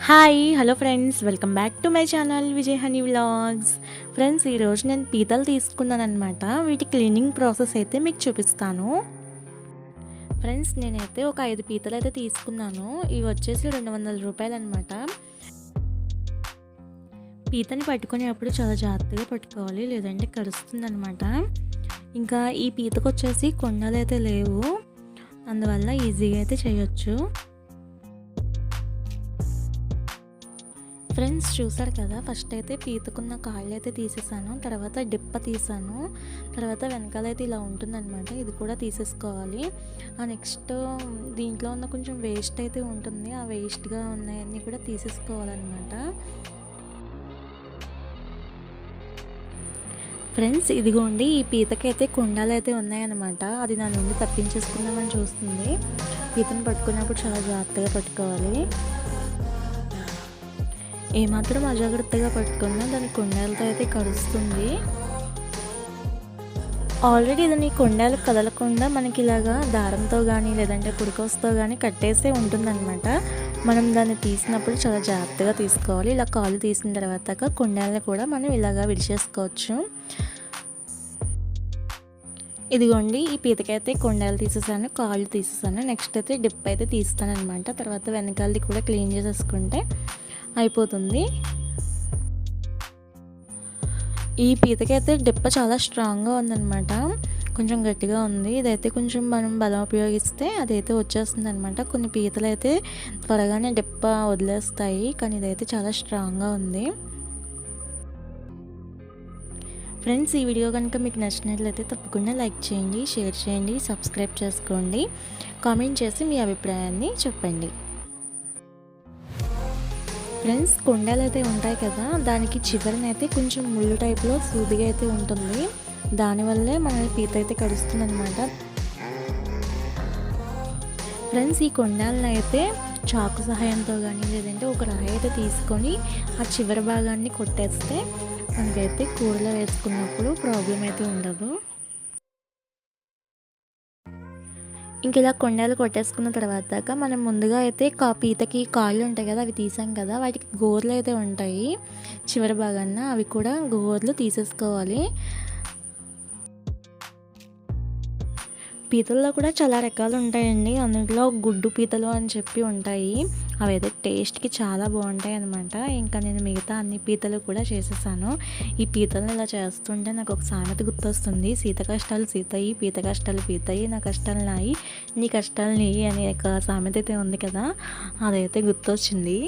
Hi hello friends welcome back to my channel Vijay honey vlogs friends ఈరోజు నేను పీతలు తీసుకున్నాను అనమాట వీటి క్లీనింగ్ ప్రాసెస్ అయితే మీకు చూపిస్తాను. ఫ్రెండ్స్ నేనైతే ఒక ఐదు పీతలు అయితే తీసుకున్నాను. ఇవి వచ్చేసి రెండు వందల రూపాయలు అనమాట పీతని పట్టుకునేప్పుడు చాలా జాగ్రత్తగా పట్టుకోవాలి లేదంటే కరుస్తుందనమాట ఇంకా ఈ పీతకు వచ్చేసి కొండలు అయితే లేవు. అందువల్ల ఈజీగా అయితే చేయొచ్చు. ఫ్రెండ్స్ చూసారు కదా ఫస్ట్ అయితే పీతుకున్న కాళ్ళు అయితే తీసేసాను తర్వాత డిప్ప తీసాను తర్వాత వెనకాల అయితే ఇలా ఉంటుందన్నమాట ఇది కూడా తీసేసుకోవాలి. ఆ నెక్స్ట్ దీంట్లో ఉన్న కొంచెం వేస్ట్ అయితే ఉంటుంది ఆ వేస్ట్గా ఉన్నాయన్నీ కూడా తీసేసుకోవాలన్నమాట. ఫ్రెండ్స్ ఇదిగోండి ఈ పీతకైతే కుండాలు అయితే ఉన్నాయన్నమాట అది నా నుండి తప్పించేసుకుందామని చూస్తుంది. పీతను పట్టుకున్నప్పుడు చాలా జాగ్రత్తగా పట్టుకోవాలి. ఏమాత్రం అజాగ్రత్తగా పట్టుకున్నా దాని కొండలతో అయితే కరుస్తుంది. ఆల్రెడీ దాని కొండలు కదలకుండా మనకి ఇలాగా దారంతో కానీ లేదంటే కుడికోసతో కానీ కట్టేసే ఉంటుందన్నమాట. మనం దాన్ని తీసినప్పుడు చాలా జాగ్రత్తగా తీసుకోవాలి. ఇలా కాలు తీసిన తర్వాత కొండల్ని కూడా మనం ఇలాగా విడిచేసుకోవచ్చు. ఇదిగోండి ఈ పీతకైతే కొండలు తీసేసాను కాళ్ళు తీసేసాను. నెక్స్ట్ అయితే డిప్ అయితే తీస్తాను అనమాట తర్వాత వెనకాలది కూడా క్లీన్ చేసేసుకుంటే అయిపోతుంది. ఈ పీతకైతే డిప్ప చాలా స్ట్రాంగ్గా ఉందన్నమాట. కొంచెం గట్టిగా ఉంది. ఇదైతే కొంచెం మనం బలం ఉపయోగిస్తే అదైతే వచ్చేస్తుంది అనమాట కొన్ని పీతలు అయితే త్వరగానే డిప్ప వదిలేస్తాయి. కానీ ఇదైతే చాలా స్ట్రాంగ్గా ఉంది. ఫ్రెండ్స్ ఈ వీడియో కనుక మీకు నచ్చినట్లయితే తప్పకుండా లైక్ చేయండి షేర్ చేయండి సబ్స్క్రైబ్ చేసుకోండి. కామెంట్ చేసి మీ అభిప్రాయాన్ని చెప్పండి. ఫ్రెండ్స్ కొండలు అయితే ఉంటాయి కదా దానికి చివరినైతే కొంచెం ముళ్ళు టైప్లో సూదిగా అయితే ఉంటుంది. దానివల్లే మన పీత అయితే కడుస్తుంది అనమాట ఫ్రెండ్స్ ఈ కొండాలను అయితే చాకు సహాయంతో కానీ లేదంటే ఒక రాయి అయితే తీసుకొని ఆ చివరి భాగాన్ని కొట్టేస్తే మనకైతే కూరలో వేసుకున్నప్పుడు ప్రాబ్లం అయితే ఉండదు. ఇంక ఇలా కొండలు కొట్టేసుకున్న తర్వాత మనం ముందుగా అయితే కా పీతకి కాళ్ళు ఉంటాయి కదా అవి తీసాం కదా వాటికి గోర్లు అయితే ఉంటాయి. చివరి భాగాన అవి కూడా గోర్లు తీసేసుకోవాలి. పీతల్లో కూడా చాలా రకాలు ఉంటాయండి అందులో గుడ్డు పీతలు అని చెప్పి ఉంటాయి. అవి అయితే టేస్ట్కి చాలా బాగుంటాయి అనమాట ఇంకా నేను మిగతా అన్ని పీతలు కూడా చేసేసాను. ఈ పీతలను ఇలా చేస్తుంటే నాకు ఒక సామెత గుర్తొస్తుంది. సీత కష్టాలు సీతయి పీత కష్టాలు పీతయి నా కష్టాలు నాయి నీ కష్టాలు నీ అనే ఒక సామెత అయితే ఉంది కదా. అదైతే గుర్తొచ్చింది.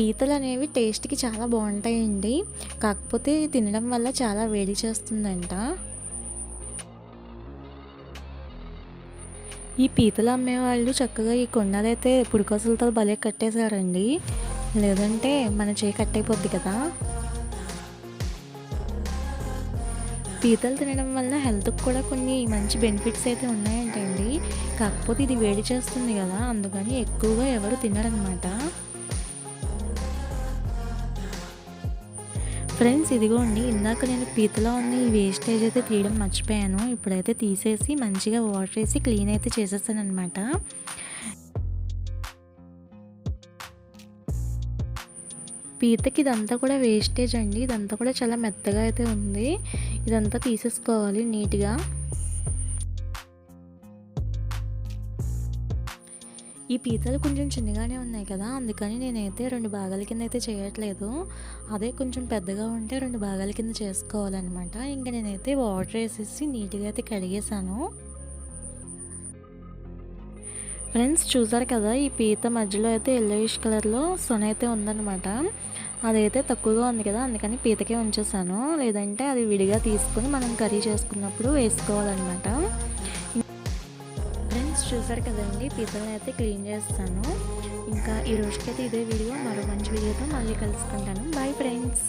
పీతలు అనేవి టేస్ట్కి చాలా బాగుంటాయండి. కాకపోతే తినడం వల్ల చాలా వేడి చేస్తుందంట. ఈ పీతలు అమ్మేవాళ్ళు చక్కగా ఈ కొండలైతే పుడికొసలతో భలే కట్టేశారండి. లేదంటే మన చేయి కట్టయిపోద్ది కదా. పీతలు తినడం వల్ల హెల్త్కి కూడా కొన్ని మంచి బెనిఫిట్స్ అయితే ఉన్నాయంటండి. కాకపోతే ఇది వేడి చేస్తుంది కదా అందుకని ఎక్కువగా ఎవరు తినరనమాట. ఫ్రెండ్స్ ఇదిగోండి ఇందాక నేను పీతలో ఉన్న ఈ వేస్టేజ్ అయితే తీయడం మర్చిపోయాను. ఇప్పుడైతే తీసేసి మంచిగా వాటర్ వేసి క్లీన్ అయితే చేసేసాను అనమాట పీతకి ఇదంతా కూడా వేస్టేజ్ అండి. ఇదంతా కూడా చాలా మెత్తగా అయితే ఉంది. ఇదంతా తీసేసుకోవాలి నీట్గా. ఈ పీతలు కొంచెం చిన్నగానే ఉన్నాయి కదా అందుకని నేనైతే రెండు భాగాల కింద అయితే చేయట్లేదు. అదే కొంచెం పెద్దగా ఉంటే రెండు భాగాల కింద చేసుకోవాలన్నమాట. ఇంకా నేనైతే వాటర్ వేసేసి నీట్గా అయితే కడిగేసాను ఫ్రెండ్స్ చూసారు కదా ఈ పీత మధ్యలో అయితే ఎల్లోయిష్ కలర్లో సొన అయితే ఉందన్నమాట. అదైతే తక్కువగా ఉంది కదా అందుకని పీతకే ఉంచేసాను లేదంటే అది విడిగా తీసుకొని మనం కర్రీ చేసుకున్నప్పుడు వేసుకోవాలన్నమాట. చూసారు కదండి పిజ్జాని అయితే క్లీన్ చేస్తాను. ఇంకా ఈ రోజుకైతే ఇదే వీడియో మరో మంచి వీడియోతో మళ్ళీ కలుసుకుంటాను. Bye friends